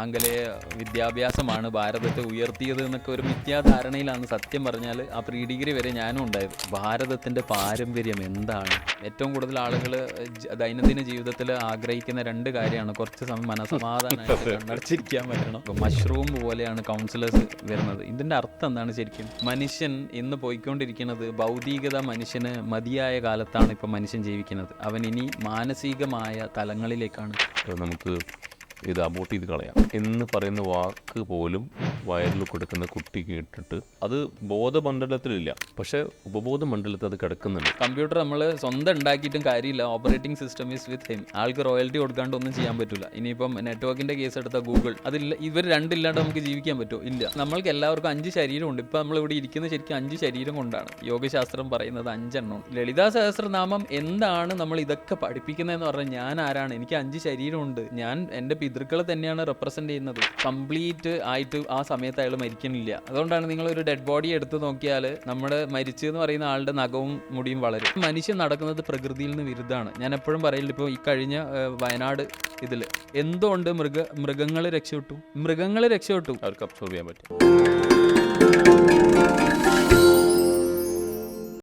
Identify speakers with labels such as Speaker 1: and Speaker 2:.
Speaker 1: ആംഗലേയ വിദ്യാഭ്യാസമാണ് ഭാരതത്തെ ഉയർത്തിയത് എന്നൊക്കെ ഒരു മിഥ്യാധാരണയിലാണ് സത്യം പറഞ്ഞാൽ ആ പ്രീ ഡിഗ്രി വരെ ഞാനും ഉണ്ടായത്. ഭാരതത്തിന്റെ പാരമ്പര്യം എന്താണ്? ഏറ്റവും കൂടുതൽ ആളുകൾ ദൈനംദിന ജീവിതത്തിൽ ആഗ്രഹിക്കുന്ന രണ്ട് കാര്യമാണ്. കുറച്ച് സമയം മനസമാധാനമായിട്ട് കണ്ണടച്ചിരിക്കാൻ പറ്റണം. മഷ്റൂം പോലെയാണ് കൗൺസിലേഴ്സ് വരുന്നത്. ഇതിന്റെ അർത്ഥം എന്താണ് ശരിക്കും? മനുഷ്യൻ ഇന്ന് പോയിക്കൊണ്ടിരിക്കുന്നത് ഭൗതികത മനുഷ്യന് മതിയായ കാലത്താണ് ഇപ്പം മനുഷ്യൻ ജീവിക്കുന്നത്. അവൻ ഇനി മാനസികമായ തലങ്ങളിലേക്കാണ്.
Speaker 2: നമുക്ക് ഇത് അബോട്ട് ചെയ്ത് കളയാം. എന്ന് പറയുന്ന വാക്ക് പോലും വയറിൽ കൊടുക്കുന്ന കുട്ടി കേട്ടിട്ട് അത് ബോധമണ്ഡലത്തിലില്ല. പക്ഷെ ഉപബോധ മണ്ഡലത്തിൽ അത് കിടക്കുന്നുണ്ട്.
Speaker 1: കമ്പ്യൂട്ടർ നമ്മൾ സ്വന്തം ഉണ്ടാക്കിയിട്ടും കാര്യമില്ല. Operating system is with him ആൾക്ക് റോയൽറ്റി കൊടുക്കാണ്ട് ഒന്നും ചെയ്യാൻ പറ്റില്ല ഇനിയിപ്പം നെറ്റ്വർക്കിന്റെ കേസ് എടുത്ത ഗൂഗിൾ അതില്ല ഇവർ രണ്ടില്ലാണ്ട് നമുക്ക് ജീവിക്കാൻ പറ്റുമോ? ഇല്ല. നമ്മൾക്ക് എല്ലാവർക്കും അഞ്ച് ശരീരമുണ്ട് ഇപ്പം നമ്മൾ ഇവിടെ ഇരിക്കുന്ന ശരിക്കും അഞ്ച് ശരീരം കൊണ്ടാണ്. യോഗശാസ്ത്രം പറയുന്നത് അഞ്ചെണ്ണം. ലളിതാ സഹസ്രനാമം എന്താണ് നമ്മൾ ഇതൊക്കെ പഠിപ്പിക്കുന്നതെന്ന് പറഞ്ഞാൽ ഞാൻ ആരാണ്? എനിക്ക് അഞ്ച് ശരീരമുണ്ട്. ഞാൻ എന്റെ പിതൃക്കളെ തന്നെയാണ് റെപ്രസെന്റ് ചെയ്യുന്നത്. കംപ്ലീറ്റ് ആയിട്ട് ആ സമയത്ത് അയാൾ മരിക്കണില്ല അതുകൊണ്ടാണ് നിങ്ങൾ ഒരു ഡെഡ് ബോഡി എടുത്ത് നോക്കിയാൽ നമ്മുടെ മരിച്ചു എന്ന് പറയുന്ന ആളുടെ നഖവും മുടിയും വളരും. മനുഷ്യൻ നടക്കുന്നത് പ്രകൃതിയിൽ നിന്ന് വിരുദ്ധമാണ്. ഞാൻ എപ്പോഴും പറയില്ല ഇപ്പോൾ ഈ കഴിഞ്ഞ വയനാട് ഇതിൽ എന്തുകൊണ്ട് മൃഗ മൃഗങ്ങളെ രക്ഷപ്പെട്ടു? മൃഗങ്ങളെ രക്ഷപ്പെട്ടു.
Speaker 2: അവർക്ക് അബ്സോർവ് ചെയ്യാൻ പറ്റും.